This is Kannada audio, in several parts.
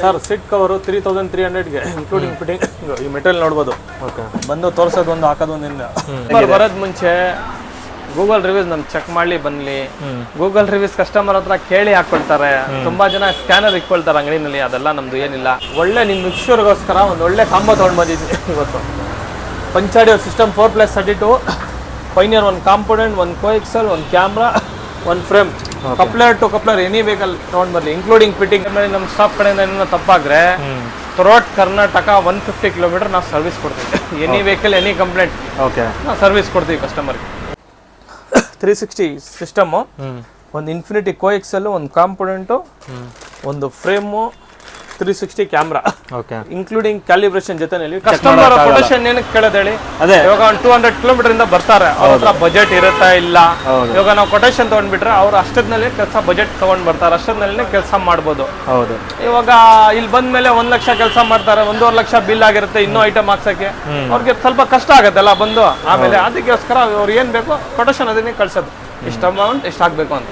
Sir seat cover three thousand three ಹಂಡ್ರೆಡ್ಗೆ including fitting ಈ ಮೆಟೀರಿಯಲ್ ನೋಡ್ಬೋದು. ಓಕೆ. ಬಂದು ತೋರ್ಸೋದು ಒಂದು ಹಾಕೋದು ಒಂದಿಂದ ಬರೋದ್ ಮುಂಚೆ ಗೂಗಲ್ ರಿವ್ಯೂಸ್ ನಮ್ಗೆ ಚೆಕ್ ಮಾಡ್ಲಿ ಬನ್ಲಿ ಗೂಗಲ್ ರಿವ್ಯೂಸ್ ಕಸ್ಟಮರ್ ಹತ್ರ ಕೇಳಿ ಹಾಕೊಳ್ತಾರೆ. ತುಂಬಾ ಜನ ಸ್ಕ್ಯಾನರ್ ಇಟ್ಕೊಳ್ತಾರೆ ಅಂಗಡಿನಲ್ಲಿ ಅದೆಲ್ಲ ನಮ್ದು ಏನಿಲ್ಲ. ಒಳ್ಳೆ ನಿಮ್ ಮಿಕ್ಸ್ಚರ್ಗೋಸ್ಕರ ಒಂದು ಒಳ್ಳೆ ಕಾಂಬೋ ತಗೊಂಡ್ ಬಂದಿದ್ವಿ ಇವತ್ತು. ಪಂಚಾಡಿಯೋ system four plus thirty two Pioneer ಒಂದು ಕಾಂಪೋನೆಂಟ್ ಒಂದು ಕೋಎಕ್ಸಲ್ ಒಂದು ಕ್ಯಾಮ್ರಾ ಒಂದು frame coupler to coupler any vehicle ತಗೊಂಡ್ ಬರ್ಲಿ ಇನ್ಕ್ಲೂಡಿಂಗ್ ಫಿಟ್ಟಿಂಗ್ ಮೇಲೆ ನಮ್ಮ ಸ್ಟಾಪ್ ಕಡೆಯಿಂದ ಏನೋ ತಪ್ಪಾದ್ರೆ throughout Karnataka one fifty kilometre ನಾವು ಸರ್ವಿಸ್ ಕೊಡ್ತೀವಿ. Any vehicle any complaint okay ನಾವು ಸರ್ವಿಸ್ ಕೊಡ್ತೀವಿ ಕಸ್ಟಮರ್ಗೆ ತ್ರೀ ಸಿಕ್ಸ್ಟಿ ಸಿಸ್ಟಮು ಒಂದು ಇನ್ಫಿನಿಟಿ ಕೋಎಕ್ಸಲ್ ಒಂದು ಕಾಂಪೊನೆಂಟು ಒಂದು frame three sixty camera okay including calibration ಜೊತೆನಲ್ಲಿ ಕಸ್ಟಮರ್ ಕೊಟೇಶನ್ ಏನಕ್ಕೆ ಕೇಳೋದೇಳಿ ಅದೇ. ಇವಾಗ ಒಂದು ಟೂ ಹಂಡ್ರೆಡ್ ಕಿಲೋಮೀಟರ್ ಇಂದ ಬರ್ತಾರೆ. ಅವ್ರ ಹತ್ರ ಬಜೆಟ್ ಇರುತ್ತಾ ಇಲ್ಲ. ಇವಾಗ ನಾವು ಕೊಟೇಶನ್ ತಗೊಂಡ್ಬಿಟ್ರೆ ಅವ್ರು ಅಷ್ಟದ್ನಲ್ಲೇ ಕೆಲಸ ಬಜೆಟ್ ತಗೊಂಡ್ ಬರ್ತಾರೆ. ಅಷ್ಟದ್ನಲ್ಲೇ ಕೆಲಸ ಮಾಡ್ಬೋದು. ಹೌದು. ಇವಾಗ ಇಲ್ಲಿ ಬಂದ್ಮೇಲೆ ಒಂದ್ ಲಕ್ಷ ಕೆಲಸ ಮಾಡ್ತಾರೆ. ಒಂದೂವರೆ ಲಕ್ಷ ಬಿಲ್ ಆಗಿರುತ್ತೆ. ಇನ್ನೂ ಐಟಮ್ ಹಾಕ್ಸಕ್ಕೆ. ಅವ್ರಿಗೆ ಸ್ವಲ್ಪ ಕಷ್ಟ ಆಗತ್ತಲ್ಲ ಬಂದು. ಆಮೇಲೆ ಅದಕ್ಕೋಸ್ಕರ ಅವ್ರು ಏನ್ ಬೇಕು ಕೊಟೇಶನ್ ಅದನ್ನೇ ಕಳ್ಸೋದು. ಇಷ್ಟ ಅಮೌಂಟ್ ಇಷ್ಟ ಆಗ್ಬೇಕು ಅಂತ.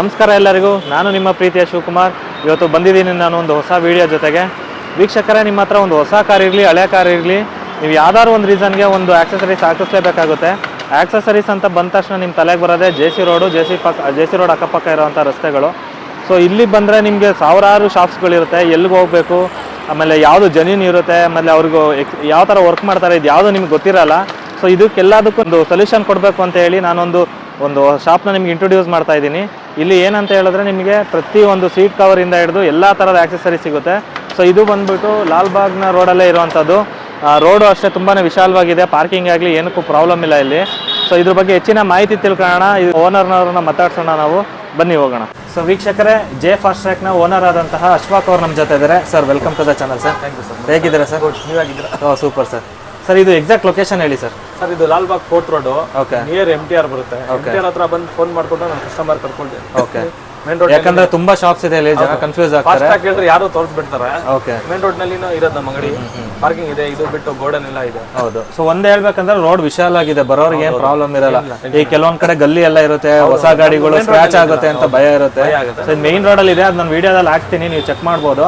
ನಮಸ್ಕಾರ ಎಲ್ಲರಿಗೂ. ನಾನು ನಿಮ್ಮ ಪ್ರೀತಿಯ ಶಿವಕುಮಾರ್. ಇವತ್ತು ಬಂದಿದ್ದೀನಿ ನಾನು ಒಂದು ಹೊಸ ವಿಡಿಯೋ ಜೊತೆಗೆ. ವೀಕ್ಷಕರೇ, ನಿಮ್ಮ ಹತ್ರ ಒಂದು ಹೊಸ ಕಾರ್ ಇರಲಿ, ಹಳೆ ಕಾರ್ ಇರಲಿ, ನೀವು ಯಾವ್ದಾದ್ರು ಒಂದು ರೀಸನ್ಗೆ ಒಂದು ಆಕ್ಸಸರೀಸ್ ಹಾಕಿಸ್ಲೇಬೇಕಾಗುತ್ತೆ. ಆಕ್ಸಸರೀಸ್ ಅಂತ ಬಂದ ತಕ್ಷಣ ನಿಮ್ಮ ತಲೆಗೆ ಬರೋದೇ J C road J C ಪಕ್ಕ ಜೆ ಸಿ ರೋಡ್ ಅಕ್ಕಪಕ್ಕ ಇರೋವಂಥ ರಸ್ತೆಗಳು. ಸೊ ಇಲ್ಲಿ ಬಂದರೆ ನಿಮಗೆ ಸಾವಿರಾರು ಶಾಪ್ಸ್ಗಳಿರುತ್ತೆ ಎಲ್ಲಿಗೆ ಹೋಗಬೇಕು? ಆಮೇಲೆ ಯಾವುದು ಜಮೀನು ಇರುತ್ತೆ? ಆಮೇಲೆ ಅವ್ರಿಗೂ ಯಾವ ಥರ ವರ್ಕ್ ಮಾಡ್ತಾರೆ? ಇದು ಯಾವುದು ನಿಮ್ಗೆ ಗೊತ್ತಿರಲ್ಲ. ಸೊ ಇದಕ್ಕೆಲ್ಲದಕ್ಕೂ ಒಂದು ಸೊಲ್ಯೂಷನ್ ಕೊಡಬೇಕು ಅಂತ ಹೇಳಿ ನಾನೊಂದು ಒಂದು ಶಾಪ್ನ ನಿಮ್ಗೆ ಇಂಟ್ರೊಡ್ಯೂಸ್ ಮಾಡ್ತಾ ಇದ್ದೀನಿ. ಇಲ್ಲಿ ಏನಂತ ಹೇಳಿದ್ರೆ ನಿಮಗೆ ಪ್ರತಿ ಒಂದು ಸೀಟ್ ಕವರಿಂದ ಹಿಡಿದು ಎಲ್ಲ ಥರದ ಆಕ್ಸೆಸರಿ ಸಿಗುತ್ತೆ. ಸೊ ಇದು ಬಂದ್ಬಿಟ್ಟು ಲಾಲ್ಬಾಗ್ನ ರೋಡಲ್ಲೇ ಇರುವಂಥದ್ದು ರೋಡು ಅಷ್ಟೇ ತುಂಬಾ ವಿಶಾಲವಾಗಿದೆ. ಪಾರ್ಕಿಂಗ್ ಆಗಲಿ ಏನಕ್ಕೂ ಪ್ರಾಬ್ಲಮ್ ಇಲ್ಲ ಇಲ್ಲಿ. ಸೊ ಇದ್ರ ಬಗ್ಗೆ ಹೆಚ್ಚಿನ ಮಾಹಿತಿ ತಿಳ್ಕೊಳ್ಳೋಣ. ಇದು ಓನರ್ನವ್ರನ್ನ ಮಾತಾಡ್ಸೋಣ ನಾವು. ಬನ್ನಿ ಹೋಗೋಣ. ಸೊ ವೀಕ್ಷಕರೇ ಜೆ ಫಾಸ್ಟ್ ಟ್ರ್ಯಾಕ್ನ ಓನರ್ ಆದಂತಹ ಅಶ್ವಾಕ್ ಅವ್ರು ನಮ್ಮ ಜೊತೆ ಇದ್ದಾರೆ. Sir welcome to the channel sir thank you sir ಹೇಗಿದ್ದೀರಾ ಸರ್ ನೀವಾಗಿದ್ದೀರಾ ಓ ಸೂಪರ್ ಸರ್ ಸರ್ ಇದು ಎಕ್ಸಾಕ್ಟ್ ಲೊಕೇಶನ್ ಹೇಳಿ ಸರ್ ಸರ್ ಇದು Lalbagh fort road. Okay near M T R ಬರುತ್ತೆ. ಎಂ ಟಿ ಆರ್ ಹತ್ರ ಬಂದು ಫೋನ್ ಮಾಡ್ಕೊಂಡು ನಾನು ಕಸ್ಟಮರ್ ಕರ್ಕೊಂಡು. ಓಕೆ ಮೇನ್ ರೋಡ್ ಯಾಕಂದ್ರೆ ತುಂಬಾ ಶಾಪ್ಸ್ ಇದೆ ಇಲ್ಲಿ ಜನ ಕನ್ಫ್ಯೂಸ್ ಆಗ್ತಾರೆ. ಫಾಸ್ಟ್ ಆಗಿ ಹೇಳಿದ್ರೆ ಯಾರು ತೋರಿಸ್ಬಿಡ್ತಾರೆ. ಓಕೆ ಮೇನ್ ರೋಡ್ನಲ್ಲಿ ಇರೋದು ನಮ್ಮ ಅಂಗಡಿ. ಪಾರ್ಕಿಂಗ್ ಇದೆ ಇದು ಬಿಟ್ಟು ಗೋಡನ್ ಎಲ್ಲ ಇದೆ. ಹೌದು. ಸೊ ಒಂದೇ ಹೇಳ್ಬೇಕಂದ್ರೆ ರೋಡ್ ವಿಶಾಲ ಆಗಿದೆ. ಬರೋರಿಗೆ ಏನ್ ಪ್ರಾಬ್ಲಮ್ ಇರಲ್ಲ. ಈ ಕೆಲವೊಂದ್ ಕಡೆ ಗಲ್ಲಿ ಎಲ್ಲ ಇರುತ್ತೆ ಹೊಸ ಗಾಡಿಗಳು ಸ್ಕ್ರಾಚ್ ಆಗುತ್ತೆ ಅಂತ ಭಯ ಇರುತ್ತೆ. ಮೇನ್ ರೋಡ್ ಅಲ್ಲಿ ಇದೆ. ಅದ್ ನಾನು ವಿಡಿಯೋದಲ್ಲಿ ಹಾಕ್ತೀನಿ. ನೀವು ಚೆಕ್ ಮಾಡ್ಬೋದು.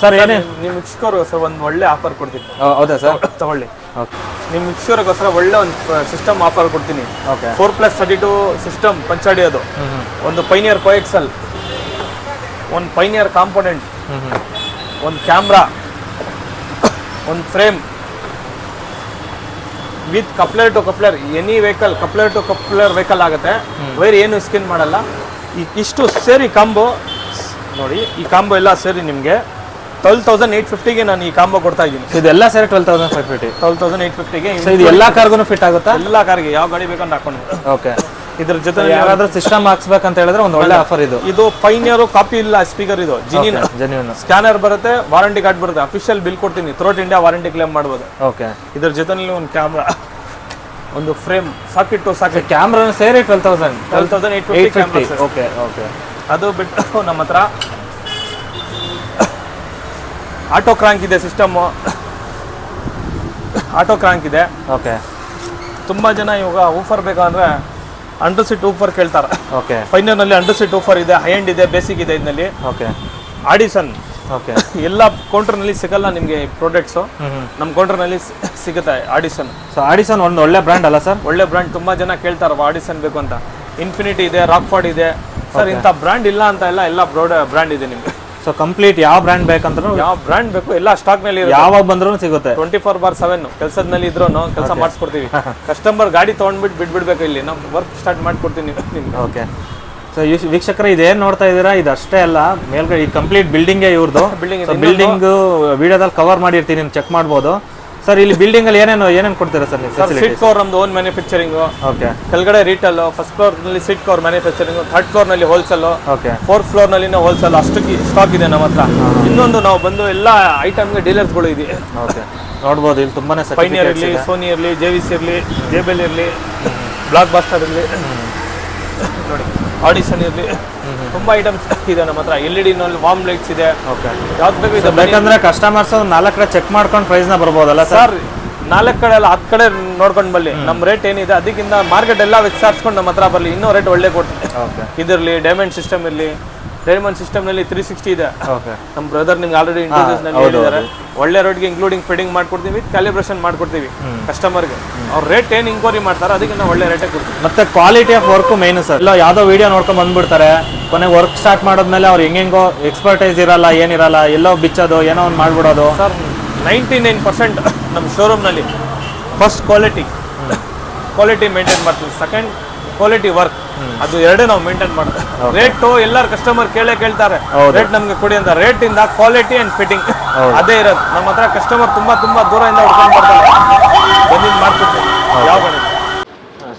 ಸರ್ ಏನೇ ನಿಮ್ಮ ಮಿಕ್ಸ್ಕೋರ್ ಸರ್ ಒಂದು ಒಳ್ಳೆ ಆಫರ್ ಕೊಡ್ತೀನಿ. ಹೌದಾ ಸರ್? ತಗೊಳ್ಳಿ ನಿಮ್ಮ ಮಿಕ್ಸ್ಚರ್ಗೋಸ್ಕರ ಒಳ್ಳೆ ಒಂದು ಸಿಸ್ಟಮ್ ಆಫರ್ ಕೊಡ್ತೀನಿ. Okay. Four plus thirty two system ಪಂಚಾಡಿ ಅದು. ಒಂದು ಪೈನಿಯರ್ ಕೋಎಕ್ಸಲ್ ಒಂದು ಪೈನಿಯರ್ ಕಾಂಪೋನೆಂಟ್ ಒಂದು ಕ್ಯಾಮ್ರಾ ಒಂದು frame with coupler to coupler any vehicle coupler to coupler vehicle ಆಗುತ್ತೆ. ವೈರ್ ಏನು ಸ್ಕಿನ್ ಮಾಡಲ್ಲ. ಇಷ್ಟು ಸೇರಿ ಕಾಂಬೋ ನೋಡಿ ಈ ಕಾಂಬೋ ಎಲ್ಲ ಸೇರಿ ನಿಮಗೆ ಟ್ವೆಲ್ ತೌಸಂಡ್ ಏಟ್ ಫಿಫ್ಟಿಗೆ ನಾನು ಈ ಕಾಂಬೋ ಕೊಡ್ತಾ ಇದ್ದೀನಿ. ಇದೆಲ್ಲ ಸೇರಿ twelve thousand five fifty twelve thousand eight ಫಿಫ್ಟಿಗೆ so ಇದು ಎಲ್ಲ ಕಾರ್ಗೂ ಫಿಟ್ ಆಗುತ್ತಾ? ಎಲ್ಲ ಕಾರ್ಗೆ ಯಾವ ಗಾಡಿ ಬೇಕಂತ ಹಾಕೊಂಡು ಓಕೆ ಇದ್ರ ಜೊತೆ ಯಾರಾದ್ರೂ ಸಿಸ್ಟಮ್ ಹಾಕ್ಸ್ಬೇಕಂತ ಹೇಳಿದ್ರೆ ಒಂದು ಒಳ್ಳೆ ಆಫರ್ ಇದು. ಇದು ಪೈನಿಯರ್ ಕಾಪಿ ಇಲ್ಲ ಸ್ಪೀಕರ್ ಇದು ಜಿನಿನ್ ಜೆನ್ಯೂನ್ ಸ್ಕ್ಯಾನರ್ ಬರುತ್ತೆ ವಾರಂಟಿ ಕಾರ್ಡ್ ಬರುತ್ತೆ ಅಫಿಷಿಯಲ್ ಬಿಲ್ ಕೊಡ್ತೀನಿ ಥ್ರೋಟ್ ಇಂಡಿಯಾ ವಾರಂಟಿ ಕ್ಲೇಮ್ ಮಾಡ್ಬೋದು. ಓಕೆ ಇದ್ರ ಜೊತೆನಲ್ಲಿ ಒಂದು ಕ್ಯಾಮ್ರಾ ಒಂದು frame socket to socket camera ಸೇರಿ twelve thousand twelve thousand eight fifty okay okay ಅದು ಬಿಟ್ಟು ನಮ್ಮ ಹತ್ರ ಆಟೋ ಕ್ರಾಂಕ್ ಇದೆ ಸಿಸ್ಟಮ್ಮು ಆಟೋ ಕ್ರಾಂಕ್ ಇದೆ. ಓಕೆ. ತುಂಬ ಜನ ಇವಾಗ ಊಫರ್ ಬೇಕಂದ್ರೆ ಅಂಡರ್ ಸೀಟ್ ಊಫರ್ ಕೇಳ್ತಾರೆ. ಓಕೆ. ಫೈನಲ್ನಲ್ಲಿ ಅಂಡರ್ ಸೀಟ್ ಊಫರ್ ಇದೆ ಹೈ ಎಂಡ್ ಇದೆ ಬೇಸಿಕ್ ಇದೆ ಇದರಲ್ಲಿ ಓಕೆ. ಆಡಿಸನ್ ಓಕೆ. ಎಲ್ಲ ಕೌಂಟರ್ನಲ್ಲಿ ಸಿಗಲ್ಲ ನಿಮಗೆ ಪ್ರಾಡಕ್ಟ್ಸು ನಮ್ಮ ಕೌಂಟರ್ನಲ್ಲಿ ಸಿಗುತ್ತೆ ಆಡಿಸನ್ ಸೊ ಆಡಿಸನ್ ಒಂದು ಒಳ್ಳೆ ಬ್ರ್ಯಾಂಡ್ ಅಲ್ಲ ಸರ್? ಒಳ್ಳೆ ಬ್ರ್ಯಾಂಡ್ ತುಂಬ ಜನ ಕೇಳ್ತಾರವ ಆಡಿಸನ್ ಬೇಕು ಅಂತ. ಇನ್ಫಿನಿಟಿ ಇದೆ ರಾಕ್ಫಾರ್ಡ್ ಇದೆ. ಸರ್ ಇಂಥ ಬ್ರ್ಯಾಂಡ್ ಇಲ್ಲ ಅಂತ ಎಲ್ಲ ಎಲ್ಲ ಬ್ರೋಡ್ ಬ್ರ್ಯಾಂಡ್ ಇದೆ ನಿಮಗೆ. ಸೊ ಕಂಪ್ಲೀಟ್ ಯಾವ ಬ್ರ್ಯಾಂಡ್ ಬೇಕಂದ್ರೂ ಯಾವ ಬ್ರ್ಯಾಂಡ್ ಬೇಕು ಎಲ್ಲ ಸ್ಟಾಕ್ನಲ್ಲಿ ಯಾವಾಗ ಬಂದ್ರೂ ಸಿಗುತ್ತೆ. ಟ್ವೆಂಟಿ ಫೋರ್ ಬಾರ್ ಸೆವೆನ್ ಕೆಲಸದಲ್ಲಿ ಇದ್ರು ಕೆಲಸ ಮಾಡಿಸ್ಕೊಡ್ತೀವಿ. ಕಸ್ಟಮರ್ ಗಾಡಿ ತೊಗೊಂಡ್ಬಿಟ್ಟು ಬಿಟ್ಬಿಡ್ಬೇಕು ಇಲ್ಲಿ. ನಾವು ವರ್ಕ್ ಸ್ಟಾರ್ಟ್ ಮಾಡ್ಕೊಡ್ತೀನಿ ನಿಮ್ಗೆ. ಓಕೆ ಸೊ ವೀಕ್ಷಕರ ಇದೇನ್ ನೋಡ್ತಾ ಇದ್ದೀರಾ? ಇದು ಅಷ್ಟೇ ಅಲ್ಲ ಮೇಲ್ಗಡೆ ಈ ಕಂಪ್ಲೀಟ್ ಬಿಲ್ಡಿಂಗೇ ಇವ್ರದ್ದು ಬಿಲ್ಡಿಂಗ್ ಬಿಲ್ಡಿಂಗ್ ವಿಡಿಯೋದಲ್ಲಿ ಕವರ್ ಮಾಡಿರ್ತೀನಿ ನೀವು ಚೆಕ್ ಮಾಡ್ಬೋದು. ಸರ್ ಇಲ್ಲಿ ಬಿಲ್ಡಿಂಗ್ ಅಲ್ಲಿ ಏನೇನು ಏನೇನು ಕೊಡ್ತೀರಾ ಸರ್ ನೀವು ಸರ್ ಸೀಟ್ ಕವರ್ ನಮ್ದು ಓನ್ ಮ್ಯಾನುಫ್ಯಾಕ್ಚರಿಂಗ್ ಓಕೆ ಕೆಳಗಡೆ ರೀಟೇಲ್ ಫಸ್ಟ್ ಫ್ಲೋರ್ನಲ್ಲಿ ಸೀಟ್ ಕವರ್ ಮ್ಯಾನುಫ್ಯಾಕ್ಚರಿಂಗ್ ಥರ್ಡ್ ಫ್ಲೋರ್ನಲ್ಲಿ ಹೋಲ್ಸೇಲ್ ಓಕೆ ಫೋರ್ತ್ ಫ್ಲೋರ್ನಲ್ಲಿ ಹೋಲ್ಸೇಲ್ ಅಷ್ಟು ಸ್ಟಾಕ್ ಇದೆ ನಮ್ಮ ಹತ್ರ. ಇನ್ನೊಂದು ನಾವು ಬಂದು ಎಲ್ಲ ಡೀಲರ್ಸ್ಗಳು ಇದೆ. ಓಕೆ ನೋಡ್ಬೋದು ಇಲ್ಲಿ ತುಂಬಾನೇ ಪೈನಿಯರ್ ಇರಲಿ ಸೋನಿ ಇರಲಿ ಜೆ ವಿ ಸಿ ಇರಲಿ ಜೇಬೆಲ್ ಇರಲಿ ಬ್ಲಾಕ್ ಬಾಸ್ಟರ್ ಇರಲಿ. ನೋಡಿ ಆಡಿಷನ್ ಇರಲಿ. ತುಂಬಾ ಐಟಮ್ಸ್ ಇದೆ ನಮ್ಮ ಹತ್ರ. ಎಲ್ ಇ ಡಿನಲ್ಲಿ ವಾಮ್ ಲೈಟ್ಸ್ ಇದೆ. ಓಕೆ ಯಾವ್ದು ಬೇಕು ಇದೆ ಬೇಕಂದ್ರೆ ಕಸ್ಟಮರ್ಸ್ ನಾಲ್ಕು ಕಡೆ ಚೆಕ್ ಮಾಡ್ಕೊಂಡು ಪ್ರೈಸ್ನ ಬರ್ಬೋದಲ್ಲ ಸರ್ ಸರ್ ನಾಲ್ಕು ಕಡೆ ಅಲ್ಲ ಹತ್ತು ಕಡೆ ನೋಡ್ಕೊಂಡು ಬಲ್ಲಿ ನಮ್ಮ ರೇಟ್ ಏನಿದೆ ಅದಕ್ಕಿಂತ ಮಾರ್ಕೆಟ್ ಎಲ್ಲ ವಿಚಾರಿಸ್ಕೊಂಡು ನಮ್ಮ ಹತ್ರ ಬರಲಿ. ಇನ್ನೂ ರೇಟ್ ಒಳ್ಳೆ ಕೊಡ್ತೀವಿ ಓಕೆ ಇದಿರಲಿ ಡೈಮಂಡ್ ಸಿಸ್ಟಮ್ ಇರಲಿ. ಡೈಮಂಡ್ ಸಿಸ್ಟಮ್ನಲ್ಲಿ ತ್ರೀ ಸಿಕ್ಸ್ಟಿ ಇದೆ. ಓಕೆ ನಮ್ಮ ಬ್ರದರ್ ನಿಮ್ಗೆ ಆಲ್ರೆಡಿ ಇಂಟ್ರೊಡ್ಯೂಸ್ನಲ್ಲಿ ಹೇಳಿದ್ದಾರೆ. ಒಳ್ಳೆ ರೋಡ್ಗೆ ಇನ್ಕ್ಲೂಡಿಂಗ್ ಫಿಟ್ಟಿಂಗ್ ಮಾಡ್ಕೊಡ್ತೀವಿ ಕ್ಯಾಲಿಬ್ರೇಷನ್ ಮಾಡ್ಕೊಡ್ತೀವಿ ಕಸ್ಟಮರ್ಗೆ ಅವ್ರ ರೇಟ್ ಏನು ಇನ್ಕ್ವೈರಿ ಮಾಡ್ತಾರೆ ಅದಕ್ಕೆ ನಾವು ಒಳ್ಳೆ ರೇಟೇ ಕೊಡ್ತೀವಿ. ಮತ್ತೆ quality of work main sir. ಇಲ್ಲ ಯಾವುದೋ ವಿಡಿಯೋ ನೋಡ್ಕೊಂಡು ಬಂದ್ಬಿಡ್ತಾರೆ. ಕೊನೆಗೆ ವರ್ಕ್ ಸ್ಟಾರ್ಟ್ ಮಾಡಿದ್ಮೇಲೆ ಅವ್ರು ಹೆಂಗೆಂಗೋ ಎಕ್ಸ್ಪರ್ಟೈಸ್ ಇರಲ್ಲ ಏನಿರಲ್ಲ ಎಲ್ಲೋ ಬಿಚ್ಚೋದು ಏನೋ ಒಂದು ಮಾಡ್ಬಿಡೋದು. ಸರ್ ನೈಂಟಿ ನೈನ್ ಪರ್ಸೆಂಟ್ ನಮ್ಮ ಶೋರೂಮ್ನಲ್ಲಿ ಫಸ್ಟ್ ಕ್ವಾಲಿಟಿ ಕ್ವಾಲಿಟಿ ಮೇಂಟೈನ್ ಮಾಡ್ತೀವಿ. ಸೆಕೆಂಡ್ ಕ್ವಾಲಿಟಿ ವರ್ಕ್ ಅದು ಎರಡೇ ನಾವು ಮೇಂಟೈನ್ ಮಾಡೋದು. ರೇಟ್ ಎಲ್ಲಾರು ಕಸ್ಟಮರ್ ಕೇಳೇ ಕೇಳ್ತಾರೆ. ರೇಟ್ ನಮ್ಗೆ ಕೊಡಿ ಅಂತ. ರೇಟ್ ಇಂದ ಕ್ವಾಲಿಟಿ ಅಂಡ್ ಫಿಟ್ಟಿಂಗ್ ಅದೇ ಇರೋದು. ನಮ್ಮ ಹತ್ರ ಕಸ್ಟಮರ್ ತುಂಬಾ ತುಂಬಾ ದೂರದಿಂದ ಹುಡ್ಕೊಂಡು ಬರ್ತಾರೆ. ಬಂದಿದ್ದು ಯಾವ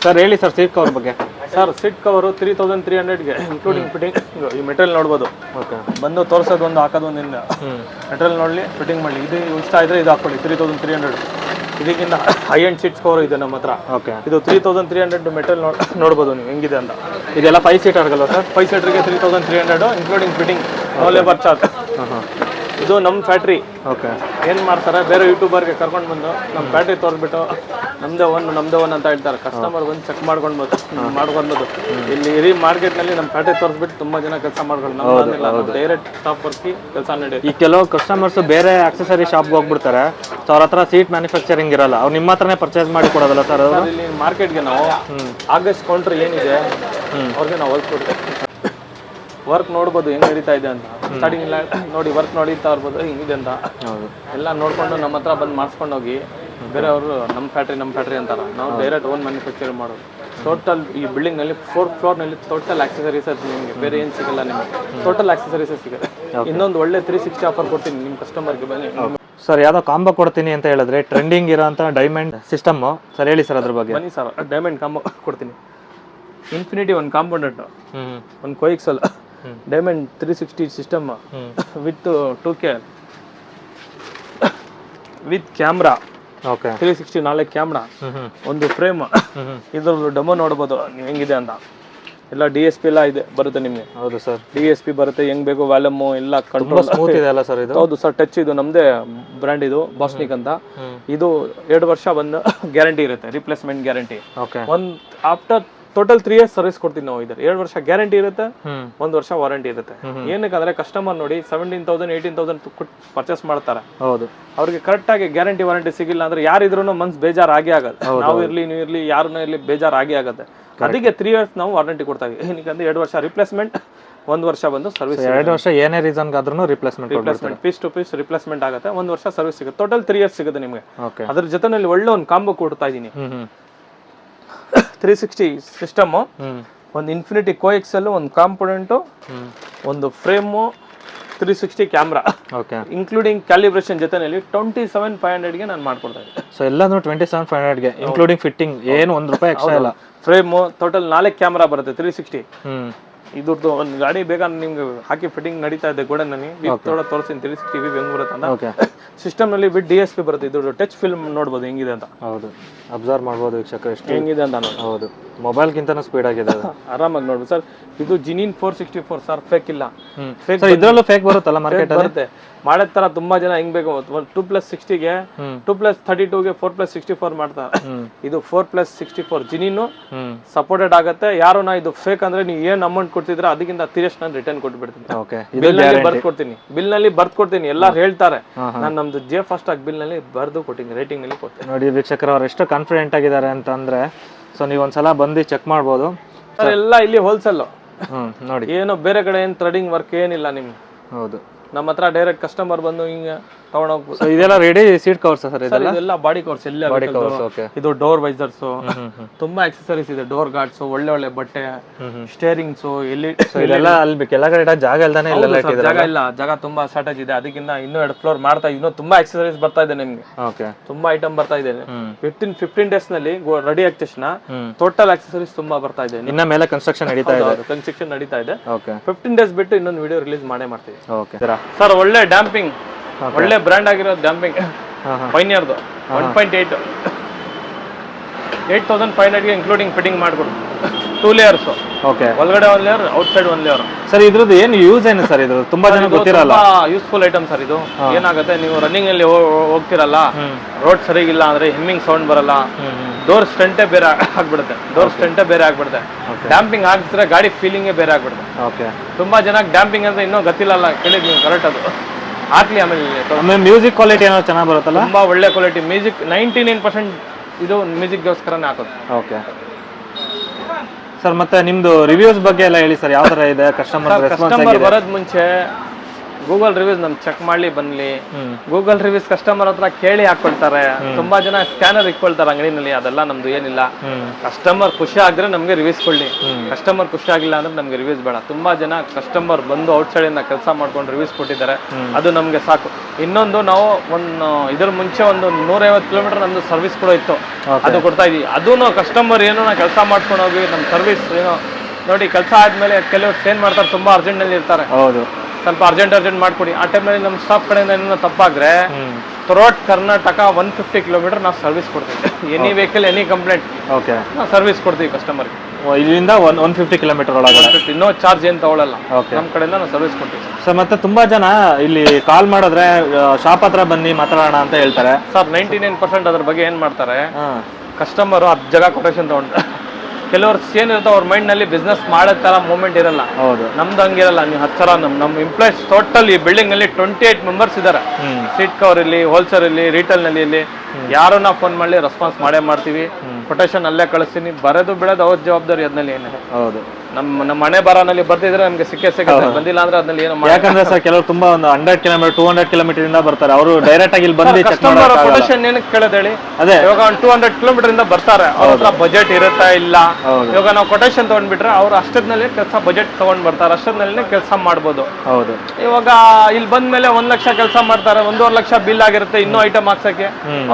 ಸರ್ ಹೇಳಿ ಸರ್ ಸೀಟ್ ಕವರ್ ಬಗ್ಗೆ. Sir seat cover three thousand three ಹಂಡ್ರೆಡ್ಗೆ including fitting ಈ ಮೆಟೀರಿಯಲ್ ನೋಡ್ಬೋದು. ಓಕೆ. ಬಂದು ತೋರಿಸೋದು ಒಂದು ಹಾಕೋದು ಒಂದು ಮೆಟೀರಿಯಲ್ ನೋಡಲಿ ಫಿಟ್ಟಿಂಗ್ ಮಾಡಲಿ. ಇದು ಇಷ್ಟ ಇದ್ರೆ ಇದು ಹಾಕೊಳ್ಳಿ. ತ್ರೀ ತೌಸಂಡ್ ತ್ರೀ ಹಂಡ್ರೆಡ್ ಇದಕ್ಕಿಂತ ಹೈ ಅಂಡ್ ಸೀಟ್ ಸ್ಕೋರ್ ಇದೆ ನಮ್ಮ ಹತ್ರ. ಓಕೆ ಇದು three thousand three hundred metal ನೋಡ್ ನೋಡ್ಬೋದು ನೀವು ಹೆಂಗಿದೆ ಅಂತ. ಇದೆಲ್ಲ ಫೈವ್ ಸೀಟ್ ಆಗಲ್ಲ sir five ಸೀಟ್ರಿಗೆ three thousand three hundred including fitting no labour charge ಹಾಂ ಹಾಂ ಇದು ನಮ್ಮ ಫ್ಯಾಕ್ಟ್ರಿ. ಓಕೆ. ಏನು ಮಾಡ್ತಾರೆ? ಬೇರೆ ಯೂಟ್ಯೂಬರ್ಗೆ ಕರ್ಕೊಂಡು ಬಂದು ನಮ್ಮ ಫ್ಯಾಕ್ಟ್ರಿ ತೋರಿಸ್ಬಿಟ್ಟು ನಮ್ದೇ ಒನ್ ನಮ್ದೇ ಒನ್ ಅಂತ ಹೇಳ್ತಾರೆ. ಕಸ್ಟಮರ್ ಬಂದು ಚೆಕ್ ಮಾಡ್ಕೊಳ್ಬೋದು. ಮಾಡ್ಕೊಳ್ಬೋದು. ಇಲ್ಲಿ ಇಡೀ ಮಾರ್ಕೆಟ್ನಲ್ಲಿ ನಮ್ಮ ಫ್ಯಾಕ್ಟ್ರಿ ತೋರಿಸ್ಬಿಟ್ಟು ತುಂಬಾ ಜನ ಕೆಲಸ ಮಾಡ್ಕೊಂಡು ಡೈರೆಕ್ಟ್ ಸ್ಟಾಪ್ ವರ್ಕಿ ಕೆಲಸ ನಡೆಯುತ್ತೆ. ಈ ಕೆಲವು ಕಸ್ಟಮರ್ಸ್ ಬೇರೆ ಆಕ್ಸೆಸರಿ ಶಾಪ್ಗೆ ಹೋಗ್ಬಿಡ್ತಾರೆ. ಸೊ ಅವ್ರ ಹತ್ರ ಸೀಟ್ ಮ್ಯಾನುಫ್ಯಾಕ್ಚರಿಂಗ್ ಇರಲ್ಲ. ಅವ್ರು ನಿಮ್ಮ ಹತ್ರನೇ ಪರ್ಚೇಸ್ ಮಾಡಿ ಕೊಡೋದಲ್ಲ ಸರ್ ಇಲ್ಲಿ ಮಾರ್ಕೆಟ್ಗೆ ನಾವು ಆಗಸ್ಟ್ ಕೌಂಟ್ರ್ ಏನಿದೆ ಅವ್ರಿಗೆ ನಾವು ಹೊಲ್ಸ್ಕೊಡ್ತೇವೆ ಕೊಡ್ತೀವಿ. ವರ್ಕ್ ನೋಡ್ಬೋದು ಹೆಂಗ್ ನಡೀತಾ ಇದೆ ಅಂತ. ಸ್ಟಾರ್ಟಿಂಗ್ ಇಲ್ಲ ನೋಡಿ ವರ್ಕ್ ನೋಡಿ ಇರ್ಬೋದು ಹಿಂಗಿದೆ ಅಂತ. ಹೌದು. ಎಲ್ಲ ನೋಡ್ಕೊಂಡು ನಮ್ಮ ಹತ್ರ ಬಂದು ಮಾಡಿಸ್ಕೊಂಡು ಹೋಗಿ ಬೇರೆಯವರು ನಮ್ಮ ಫ್ಯಾಕ್ಟ್ರಿ ನಮ್ಮ ಫ್ಯಾಕ್ಟ್ರಿ ಅಂತಾರೆ. ನಾವು ಡೈರೆಕ್ಟ್ ಓನ್ ಮ್ಯಾನುಫ್ಯಾಕ್ಚರ್ ಮಾಡೋದು. ಟೋಟಲ್ ಈ ಬಿಲ್ಡಿಂಗ್ನಲ್ಲಿ ಫೋರ್ತ್ ಫ್ಲೋರ್ನಲ್ಲಿ ಟೋಟಲ್ ಆಕ್ಸೆಸರೀಸ್ ನಿಮಗೆ. ಬೇರೆ ಏನು ಸಿಗಲ್ಲ ನಿಮಗೆ. ಟೋಟಲ್ ಆಕ್ಸೆಸರೀಸ್ ಸಿಗುತ್ತೆ. ಇನ್ನೊಂದು ಒಳ್ಳೆ ತ್ರೀ ಸಿಕ್ಸ್ಟಿ ಆಫರ್ ಕೊಡ್ತೀನಿ ನಿಮ್ಮ ಕಸ್ಟಮರ್ಗೆ ಬನ್ನಿ. ಸರ್ ಯಾವ್ದೋ ಕಾಂಬೋ ಕೊಡ್ತೀನಿ ಅಂತ ಹೇಳಿದ್ರೆ ಟ್ರೆಂಡಿಂಗ್ ಇರೋಂಥ ಡೈಮಂಡ್ ಸಿಸ್ಟಮ್ ಸರ್ ಹೇಳಿ ಸರ್ ಅದ್ರ ಬಗ್ಗೆ. ಬನ್ನಿ ಸರ್ ಡೈಮಂಡ್ ಕಾಂಬೋ ಕೊಡ್ತೀನಿ. ಇನ್ಫಿನಿಟಿ ಒಂದು ಕಾಂಪೌಂಡ್ ಒಂದು coaxial diamond three sixty system with two K with camera three sixty ನಾಲ್ಕು ಕ್ಯಾಮ್ರಾ ಒಂದು ಫ್ರೇಮ್ ಇದ್ರಲ್ಲಿ ಇದ್ರದ್ದು ಡೆಮೋ ನೋಡ್ಬೋದು. ನೀವು ಹೆಂಗಿದೆ ಅಂತ. ಎಲ್ಲ ಡಿ ಎಸ್ ಪಿ ಎಲ್ಲ ಇದೆ ಬರುತ್ತೆ ನಿಮಗೆ. ಹೌದು ಸರ್ ಡಿ ಎಸ್ ಪಿ ಬರುತ್ತೆ ಹೆಂಗ್ ಬೇಕು ವ್ಯಾಲ್ಯೂಮು ಎಲ್ಲ ಕಂಟ್ರೋಲ್ ಸ್ಮೂತ್ ಇದೆ ಅಲ್ಲ ಸರ್ ಇದು? ಹೌದು ಸರ್ ಟಚ್ ಇದು ನಮ್ದೇ ಬ್ರ್ಯಾಂಡ್ ಇದು ಬಾಸ್ನಿಕ್ ಅಂತ. ಇದು ಎರಡು ವರ್ಷ ಬಂದು ಗ್ಯಾರಂಟಿ ಇರುತ್ತೆ ರಿಪ್ಲೇಸ್ಮೆಂಟ್ ಗ್ಯಾರಂಟಿ ಓಕೆ ಒಂದು after total three years service ಕೊಡ್ತೀವಿ ನಾವು ಇದ್ರೆ ಎರಡು ವರ್ಷ ಗ್ಯಾರಂಟಿ ಇರುತ್ತೆ ಒಂದು ವರ್ಷ ವಾರಂಟಿ ಇರುತ್ತೆ. ಏನಕ್ಕಂದ್ರೆ ಕಸ್ಟಮರ್ ನೋಡಿ seventeen thousand eighteen thousand purchase ಮಾಡ್ತಾರೆ. ಹೌದು. ಅವ್ರಿಗೆ ಕರೆಕ್ಟ್ ಆಗಿ ಗ್ಯಾರಂಟಿ ವಾರಂಟಿ ಸಿಗಿಲ್ಲ ಅಂದ್ರೆ ಯಾರಿದ್ರು ಮನ್ಸ್ ಬೇಜಾರ್ ಆಗೇ ಆಗತ್ತೆ ನಾವು ಇರ್ಲಿ ನೀವು ಇರ್ಲಿ ಯಾರನ್ನ ಇರ್ಲಿ ಬೇಜಾರ್ ಆಗೇ ಆಗತ್ತೆ ಅದಕ್ಕೆ ತ್ರೀ ಇಯರ್ಸ್ ನಾವು ವಾರಂಟಿ ಕೊಡ್ತಾ ಇದ್ದೀವಿ ಏನಕ್ಕಂದ್ರೆ ಎರಡು ವರ್ಷ ರಿಪ್ಲೇಸ್ಮೆಂಟ್ ಒಂದ್ ವರ್ಷ ಬಂದು ಸರ್ವಿಸ್ ಎರಡು ವರ್ಷ ಏನೇ ರೀಸನ್ಗಾದ್ರೂ replacement replacement piece to piece replacement ಆಗುತ್ತೆ. ಒಂದ್ ವರ್ಷ ಸರ್ವಿಸ್ ಸಿಗುತ್ತೆ. ಟೋಟಲ್ ತ್ರೀ ಇಯರ್ಸ್ ಸಿಗುತ್ತೆ ನಿಮಗೆ. ಅದ್ರ ಜೊತೆನಲ್ಲಿ ಒಳ್ಳೆ ಒಂದು ಕಾಂಬೋ ಕೊಡ್ತಾ ಇದ್ದೀನಿ. ಹ್ಞೂ ತ್ರೀ ಸಿಕ್ಸ್ಟಿ ಸಿಸ್ಟಮು ಒಂದು ಇನ್ಫಿನಿಟಿ ಕೋ ಎಕ್ಸೆಲ್ ಒಂದು ಕಾಂಪೊನೆಂಟು ಒಂದು frame three sixty camera okay including calibration ಜೊತೆನಲ್ಲಿ ಟ್ವೆಂಟಿ ಸೆವೆನ್ ಫೈವ್ ಹಂಡ್ರೆಡ್ಗೆ ನಾನು ಮಾಡ್ಕೊಡ್ತಾ ಇದ್ದೆ ಸೊ ಎಲ್ಲಾನು ಟ್ವೆಂಟಿ ಸೆವೆನ್ ಫೈವ್ ಹಂಡ್ರೆಡ್ಗೆ ಇನ್ಕ್ಲೂಡಿಂಗ್ ಫಿಟ್ಟಿಂಗ್ ಏನು ಒಂದು ರೂಪಾಯಿ ಎಕ್ಸ್ಟ್ರಾ ಇಲ್ಲ. ಫ್ರೇಮು ಟೋಟಲ್ ನಾಲ್ಕು ಕ್ಯಾಮ್ರಾ ಬರುತ್ತೆ ತ್ರೀ ಸಿಕ್ಸ್ಟಿ ಇದ್ರದ್ದು ಒಂದು ಗಾಡಿ ಬೇಗ ನಿಮ್ಗೆ ಹಾಕಿ ಫಿಟ್ಟಿಂಗ್ ನಡೀತಾ ಇದೆ ಗೋಡನಲ್ಲಿ ತೋಡ ತೋರಿಸ್ತೀನಿ ತ್ರೀ ಸಿಕ್ಸ್ಟಿ ಹೆಂಗ್ ಬರುತ್ತೆ ಅಂತ ಸಿಸ್ಟಮ್ನಲ್ಲಿ ಬಿಟ್ ಡಿ ಎಸ್ ಪಿ ಬರುತ್ತೆ ಇದ್ರದ್ದು ಟಚ್ ಫಿಲ್ಮ್ ನೋಡ್ಬೋದು ಹೆಂಗಿದೆ ಅಂತ. ಹೌದು. ಅಬ್ಸರ್ವ್ ಮಾಡ್ಬೋದು ವೀಕ್ಷಕರು ಎಷ್ಟು ಹೆಂಗಿದೆ ಅಂತ ನೋಡಿ ಹೌದು. ಮೊಬೈಲ್ಗಿಂತನೂ ಸ್ಪೀಡ್ ಆಗಿದೆ. ಅದು ಆರಾಮಾಗಿ ನೋಡ್ಬೋದು ಸರ್ ಇದು genuine four sixty four sir fake ಇಲ್ಲ. ಸರ್ ಫೇಕ್ ಇದರಲ್ಲೂ ಫೇಕ್ ಬರುತ್ತಲ್ಲ ಮಾರ್ಕೆಟ್ ಬರುತ್ತೆ. ಮಾಡೋ ತರ ತುಂಬಾ ಜನ ಹೆಂಗ್ ಬೇಕು? ಟೂ ಪ್ಲಸ್ ಸಿಕ್ಸ್ಟಿಗೆ. ಟೂ ಪ್ಲಸ್ ಥರ್ಟಿ ಟೂಗೆ ಫೋರ್ ಪ್ಲಸ್ ಸಿಕ್ಸ್ಟಿ ಫೋರ್ ಮಾಡ್ತಾರೆ. ಇದು four plus sixty four genuine supported ಆಗುತ್ತೆ. ಯಾರು ನಾ ಇದು ಫೇಕ್ ಅಂದ್ರೆ ನೀವು ಏನ್ ಅಮೌಂಟ್ ಕೊಡ್ತಿದ್ರೆ ಅದಕ್ಕಿಂತ ತಿರಸ್ ನಾನು ರಿಟರ್ನ್ ಕೊಟ್ಬಿಡ್ತೀನಿ. ಬರ್ದ್ ಕೊಡ್ತೀನಿ. ಬಿಲ್ನಲ್ಲಿ ಬರ್ದು ಕೊಡ್ತೀನಿ. ಎಲ್ಲಾರು ಹೇಳ್ತಾರೆ. ನಾನು ನಮ್ದು ಜೆ ಫಸ್ಟ್ ಆಗಿ ಬಿಲ್ನಲ್ಲಿ ಬರ್ದು ಕೊಟ್ಟಿನಿ ರೇಟಿಂಗ್ನಲ್ಲಿ ಕೊಡ್ತೀನಿ. ನೋಡಿ ವೀಕ್ಷಕರ ಎಷ್ಟು ಕಾನ್ಫಿಡೆಂಟ್ ಆಗಿದ್ದಾರೆ ಅಂತಂದ್ರೆ ಸೊ ನೀವು ಒಂದ್ಸಲ ಬಂದು ಚೆಕ್ ಮಾಡ್ಬೋದು. ಸರ್ ಎಲ್ಲ ಇಲ್ಲಿ ಹೋಲ್ಸೇಲ್ ನೋಡಿ. ಏನು ಬೇರೆ ಕಡೆ ಏನ್ ಥ್ರೆಡಿಂಗ್ ವರ್ಕ್ ಏನಿಲ್ಲ ನಿಮ್ಗೆ. ಹೌದು. ನಮ್ಮ ಹತ್ರ ಡೈರೆಕ್ಟ್ ಕಸ್ಟಮರ್ ಬಂದು ಹಿಂಗೆ ತಗೊಂಡೋಗ್ಬೋದು. ಸೊ ಇದೆಲ್ಲ ready seat covers sir sir ಇದೆಲ್ಲ? ಇದೆಲ್ಲ ಬಾಡಿ ಕವರ್ಸ್ ಎಲ್ಲ ಬಾಡಿ ಕವರ್ಸ್ ಓಕೆ ಇದು ಡೋರ್ ವೈಸರ್ಸ್ ತುಂಬಾ ಆಕ್ಸೆಸರೀಸ್ ಇದೆ ಡೋರ್ ಗಾರ್ಡ್ಸ್ ಒಳ್ಳೆ ಒಳ್ಳೆ ಬಟ್ಟೆ ಸ್ಟೇರಿಂಗ್ಸ್ ಎಲ್ಲಿ ಇದೆಲ್ಲ ಅಲ್ಲಿ ಇಡೋ ಜಾಗ ಇಲ್ದಾನೆ ಇಲ್ಲ ಜಾಗ ಇಲ್ಲ ಜಾಗ ತುಂಬಾ ಶಾರ್ಟೇಜ್ ಇದೆ ಅದಕ್ಕಿಂತ ಇನ್ನು ಎರಡು ಫ್ಲೋರ್ ಮಾಡ್ತಾ ಇನ್ನೂ ತುಂಬಾ ಆಕ್ಸೆಸರೀಸ್ ಬರ್ತಾ ಇದೆ ನಿಮ್ಗೆ. ಓಕೆ ತುಂಬಾ ಐಟಮ್ ಬರ್ತಾ ಇದೆ. ಫಿಫ್ಟೀನ್ ಫಿಫ್ಟೀನ್ ಡೇಸ್ನಲ್ಲಿ ರೆಡಿ ಆಗ ತಕ್ಷಣ ಟೋಟಲ್ ಆಕ್ಸೆಸರೀಸ್ ತುಂಬಾ ಬರ್ತಾ ಇದೆ. ಇನ್ನ ಮೇಲೆ ಕನ್ಸ್ಟ್ರಕ್ಷನ್ ನಡೀತಾ ಇದೆ. ಕನ್ಸ್ಟ್ರಕ್ಷನ್ ನಡೀತಾ ಇದೆ. ಓಕೆ ಫಿಫ್ಟೀನ್ ಡೇಸ್ ಬಿಟ್ಟು ಇನ್ನೊಂದು ವಿಡಿಯೋ ರಿಲೀಸ್ ಮಾಡೇ ಮಾಡ್ತೀವಿ. ಓಕೆ ಸರ್ ಒಳ್ಳೆ ಡ್ಯಾಂಪಿಂಗ್ ಒಳ್ಳೆ ಬ್ರ್ಯಾಂಡ್ ಆಗಿರೋ damping ಪೈನಿಯರ್ದು one point eight eight thousand five ಹಂಡ್ರೆಡ್ಗೆ including fitting ಮಾಡಿಕೊಡು. ಟೂ ಲೇಯರ್ಸ್ ಓಕೆ ಒಳಗಡೆ one layer outside one layer sir ಇದ್ರದ್ದು ಏನು ಯೂಸ್ ಏನು ಸರ್ ಇದು ತುಂಬಾ ಜನ ಗೊತ್ತಿರಲ್ಲ. ಯೂಸ್ಫುಲ್ ಐಟಮ್ ಸರ್ ಇದು. ಏನಾಗುತ್ತೆ ನೀವು ರನ್ನಿಂಗ್ ಅಲ್ಲಿ ಹೋಗ್ತಿರಲ್ಲ ರೋಡ್ ಸರಿಗಿಲ್ಲ ಅಂದ್ರೆ ಹಿಮ್ಮಿಂಗ್ ಸೌಂಡ್ ಬರಲ್ಲ. ಡೋರ್ ಸ್ಟ್ರೆಂಟೇ ಬೇರೆ ಆಗ್ಬಿಡುತ್ತೆ. ಡೋರ್ ಸ್ಟ್ರೆಂಟೇ ಬೇರೆ ಆಗ್ಬಿಡುತ್ತೆ. ಡ್ಯಾಂಪಿಂಗ್ ಆಗ್ತಿದ್ರೆ ಗಾಡಿ ಫೀಲಿಂಗೇ ಬೇರೆ ಆಗ್ಬಿಡುತ್ತೆ. ಓಕೆ ತುಂಬಾ ಜನ ಡ್ಯಾಂಪಿಂಗ್ ಅಂದ್ರೆ ಇನ್ನೂ ಗೊತ್ತಿಲ್ಲಲ್ಲ ಕೇಳಿದ್ ನೀವು ಕರೆಕ್ಟ್ ಅದು. ಹಾಕ್ಲಿ ಆಮೇಲೆ ಆಮೇಲೆ ಮ್ಯೂಸಿಕ್ ಕ್ವಾಲಿಟಿ ಏನೋ ಚೆನ್ನಾಗಿ ಬರುತ್ತಲ್ಲ? ತುಂಬಾ ಒಳ್ಳೆ quality music ninety nine percent ಇದು ಮ್ಯೂಸಿಕ್ಗೋಸ್ಕರನೇ ಹಾಕೋದು. ಓಕೆ ಸರ್ ಮತ್ತೆ ನಿಮ್ದು ರಿವ್ಯೂಸ್ ಬಗ್ಗೆ ಎಲ್ಲ ಹೇಳಿ ಸರ್. ಯಾವ ತರ ಇದೆ ಕಸ್ಟಮರ್ ರೆಸ್ಪಾನ್ಸ್ ಕಸ್ಟಮರ್ ಬರೋದ್ ಮುಂಚೆ ಗೂಗಲ್ ರಿವ್ಯೂಸ್ ನಮ್ ಚೆಕ್ ಮಾಡ್ಲಿ ಬನ್ಲಿ. ಗೂಗಲ್ ರಿವ್ಯೂಸ್ ಕಸ್ಟಮರ್ ಹತ್ರ ಕೇಳಿ ಹಾಕೊಳ್ತಾರೆ. ತುಂಬಾ ಜನ ಸ್ಕ್ಯಾನರ್ ಇಟ್ಕೊಳ್ತಾರೆ ಅಂಗಡಿನಲ್ಲಿ ಅದೆಲ್ಲ ನಮ್ದು ಏನಿಲ್ಲ. ಕಸ್ಟಮರ್ ಖುಷಿ ಆಗಿದ್ರೆ ನಮ್ಗೆ ರಿವ್ಯೂಸ್ ಕೊಡ್ಲಿ. ಕಸ್ಟಮರ್ ಖುಷಿ ಆಗಿಲ್ಲ ಅಂದ್ರೆ ನಮ್ಗೆ ರಿವ್ಯೂಸ್ ಬೇಡ. ತುಂಬಾ ಜನ ಕಸ್ಟಮರ್ ಬಂದು ಔಟ್ ಸೈಡ್ ಇಂದ ಕೆಲಸ ಮಾಡ್ಕೊಂಡು ರಿವ್ಯೂಸ್ ಕೊಟ್ಟಿದ್ದಾರೆ. ಅದು ನಮ್ಗೆ ಸಾಕು. ಇನ್ನೊಂದು ನಾವು ಒಂದು ಇದ್ರ ಮುಂಚೆ ಒಂದು ನೂರೈವತ್ತು ಕಿಲೋಮೀಟರ್ ನಮ್ದು ಸರ್ವಿಸ್ ಕೂಡ ಇತ್ತು. ಅದು ಕೊಡ್ತಾ ಇದೀವಿ. ಅದೂ ಕಸ್ಟಮರ್ ಏನೋ ನಾ ಕೆಲಸ ಮಾಡ್ಕೊಂಡು ಹೋಗಿ ನಮ್ಮ ಸರ್ವಿಸ್ ಏನೋ ನೋಡಿ ಕೆಲಸ ಆದ್ಮೇಲೆ ಕೆಲವರು ಚೇಂಜ್ ಮಾಡ್ತಾರೆ ತುಂಬಾ ಅರ್ಜೆಂಟ್ನಲ್ಲಿ ಇರ್ತಾರೆ. ಹೌದು. ಸ್ವಲ್ಪ ಅರ್ಜೆಂಟ್ ಅರ್ಜೆಂಟ್ ಮಾಡ್ಕೊಡಿ. ಆ ಟೈಮಲ್ಲಿ ನಮ್ಮ ಸ್ಟಾಫ್ ಕಡೆಯಿಂದ ಏನೋ ತಪ್ಪಾಗ್ರೆ ಹ್ಮ್. Throughout Karnataka one fifty kilometre ನಾವು ಸರ್ವಿಸ್ ಕೊಡ್ತೀವಿ. Any vehicle any complaint okay ನಾವು ಸರ್ವಿಸ್ ಕೊಡ್ತೀವಿ ಕಸ್ಟಮರ್ಗೆ ಇಲ್ಲಿಂದ ಒನ್ ಒನ್ ಫಿಫ್ಟಿ ಕಿಲೋಮೀಟರ್ ಒಳಗಡೆ? ನೋ ಚಾರ್ಜ್ ಏನು ತಗೊಳ್ಳಲ್ಲ ಓಕೆ ನಮ್ಮ ಕಡೆಯಿಂದ ನಾವು ಸರ್ವಿಸ್ ಕೊಡ್ತೀವಿ. ಸರ್ ಮತ್ತೆ ತುಂಬಾ ಜನ ಇಲ್ಲಿ ಕಾಲ್ ಮಾಡಿದ್ರೆ ಶಾಪ್ ಹತ್ರ ಬನ್ನಿ ಮಾತಾಡೋಣ ಅಂತ ಹೇಳ್ತಾರೆ. ಸರ್ ನೈಂಟಿ ನೈನ್ ಪರ್ಸೆಂಟ್ ಅದ್ರ ಬಗ್ಗೆ ಏನು ಮಾಡ್ತಾರೆ? ಕಸ್ಟಮರ್ ಹತ್ತು ಜಾಗ ಕೊಟೇಶನ್ ತಗೊಂಡು ಕೆಲವ್ರು ಇರುತ್ತೆ ಅವ್ರ ಮೈಂಡ್ನಲ್ಲಿ ಬಿಸ್ನೆಸ್ ಮಾಡೋ ಥರ ಮೂಮೆಂಟ್ ಇರಲ್ಲ. ಹೌದು. ನಮ್ದು ಹಂಗಿರಲ್ಲ ನೀವು ಹತ್ತು ಸಲ ನಮ್ಮ ನಮ್ಮ ಎಂಪ್ಲಾಯ್ಸ್ ಟೋಟಲ್ ಈ ಬಿಲ್ಡಿಂಗ್ನಲ್ಲಿ ಟ್ವೆಂಟಿ ಏಟ್ ಮೆಂಬರ್ಸ್ ಇದ್ದಾರೆ ಸೀಟ್ ಕವರ್ ಇಲ್ಲಿ ಹೋಲ್ಸೇಲ್ ಇಲ್ಲಿ ರಿಟೇಲ್ನಲ್ಲಿ ಇರಲಿ. ಯಾರನ್ನ ಫೋನ್ ಮಾಡಿ ರೆಸ್ಪಾನ್ಸ್ ಮಾಡೇ ಮಾಡ್ತೀವಿ. ಕೊಟೇಶನ್ ಅಲ್ಲೇ ಕಳಿಸ್ತೀನಿ. ಬರೆದು ಬಿಡೋದು ಅವ್ರ ಜವಾಬ್ದಾರಿ ಅದ್ನಲ್ಲಿ ಏನಿದೆ? ಹೌದು. ನಮ್ಮ ನಮ್ಮ ಮನೆ ಬರನಲ್ಲಿ ಬರ್ತಿದ್ರೆ ನಮ್ಗೆ ಸಿಕ್ಕೇ ಸಿಗುತ್ತೆ ಬಂದಿಲ್ಲ ಅಂದ್ರೆ ಅದ್ರಲ್ಲಿ ಏನು ಯಾಕಂದ್ರೆ ಸರ್ ಕೆಲವರು ತುಂಬಾ ಒಂದು hundred kilometre two hundred kilometre ಇಂದ ಬರ್ತಾರೆ. ಅವರು ಡೈರೆಕ್ಟ್ ಆಗಿ ಇಲ್ಲಿ ಬಂದು ಚೆಕ್ ಕೊಟೇಶನ್ ಏನಕ್ಕೆ ಕೇಳೋದು ಹೇಳಿ? ಅದೇ. ಇವಾಗ ಒಂದು ಟೂ ಹಂಡ್ರೆಡ್ ಕಿಲೋಮೀಟರ್ ಇಂದ ಬರ್ತಾರೆ. ಅವ್ರ ಹತ್ರ ಬಜೆಟ್ ಇರುತ್ತಾ ಇಲ್ಲ. ಇವಾಗ ನಾವು ಕೊಟೇಶನ್ ತಗೊಂಡ್ಬಿಟ್ರೆ ಅವ್ರು ಅಷ್ಟದ್ನಲ್ಲಿ ಕೆಲಸ ಬಜೆಟ್ ತಗೊಂಡ್ ಬರ್ತಾರೆ. ಅಷ್ಟದ್ನಲ್ಲಿ ಕೆಲಸ ಮಾಡ್ಬೋದು. ಹೌದು. ಇವಾಗ ಇಲ್ಲಿ ಬಂದ್ಮೇಲೆ ಒಂದ್ ಲಕ್ಷ ಕೆಲಸ ಮಾಡ್ತಾರೆ. ಒಂದೂವರೆ ಲಕ್ಷ ಬಿಲ್ ಆಗಿರುತ್ತೆ ಇನ್ನೂ ಐಟಮ್ ಹಾಕ್ಸಕ್ಕೆ.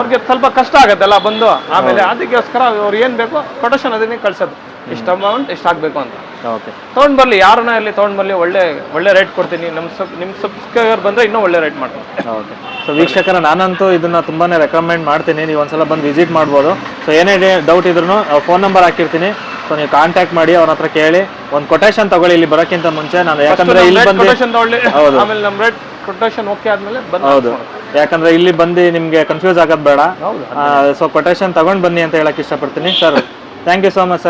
ಅವ್ರಿಗೆ ಸ್ವಲ್ಪ ಕಷ್ಟ ಆಗುತ್ತಲ್ಲ ಬಂದು. ಆಮೇಲೆ ಅದಕ್ಕೋಸ್ಕರ ಅವ್ರು ಏನ್ ಬೇಕು ಕೊಟೇಶನ್ ಅದನ್ನೇ ಕಳ್ಸೋದು. ಇಷ್ಟು ಅಮೌಂಟ್ ಇಷ್ಟ ಆಗ್ಬೇಕು ಅಂತ. ಓಕೆ. ತಗೊಂಡ್ ಬರ್ಲಿ ಯಾರನ್ನ ಇಲ್ಲಿ ತಗೊಂಡ್ ಬರ್ಲಿ ಒಳ್ಳೆ ಒಳ್ಳೆ ರೇಟ್ ಕೊಡ್ತೀನಿ. ನಮ್ ಸಬ್ ನಿಮ್ ಸಬ್ಸ್ಕ್ರೈಬರ್ ಬಂದ್ರೆ ಇನ್ನೂ ಒಳ್ಳೆ ರೇಟ್ ಮಾಡ್ತೀನಿ. ಓಕೆ. ಸೊ ವೀಕ್ಷಕರ ನಾನಂತೂ ಇದನ್ನ ತುಂಬಾನೇ ರೆಕಮೆಂಡ್ ಮಾಡ್ತೀನಿ. ನೀವು ಒಂದ್ಸಲ ಬಂದು ವಿಸಿಟ್ ಮಾಡ್ಬೋದು. ಸೊ ಏನೇ ಡೌಟ್ ಇದ್ರೂ ಫೋನ್ ನಂಬರ್ ಹಾಕಿರ್ತೀನಿ. ಸೊ ನೀವು ಕಾಂಟ್ಯಾಕ್ಟ್ ಮಾಡಿ ಅವ್ರ ಹತ್ರ ಕೇಳಿ. ಒಂದು ಕೊಟೇಶನ್ ತಗೊಳ್ಳಿ ಇಲ್ಲಿ ಬರೋಕ್ಕಿಂತ ಮುಂಚೆ. ನಾನು ಯಾಕಂದ್ರೆ ಇಲ್ಲಿ ಬಂದು ಕೊಟೇಶನ್ ತಗೊಳ್ಳಿ. ಹೌದು. ಆಮೇಲೆ ನಮ್ ರೇಟ್ ಕೊಟೇಶನ್ ಓಕೆ ಆದ್ಮೇಲೆ ಹೌದು. ಯಾಕಂದ್ರೆ ಇಲ್ಲಿ ಬಂದು ನಿಮ್ಗೆ ಕನ್ಫ್ಯೂಸ್ ಆಗೋದು ಬೇಡ. ಸೊ ಕೊಟೇಶನ್ ತಗೊಂಡ್ ಬನ್ನಿ ಅಂತ ಹೇಳಕ್ ಇಷ್ಟಪಡ್ತೀನಿ. Sir thank you so much sir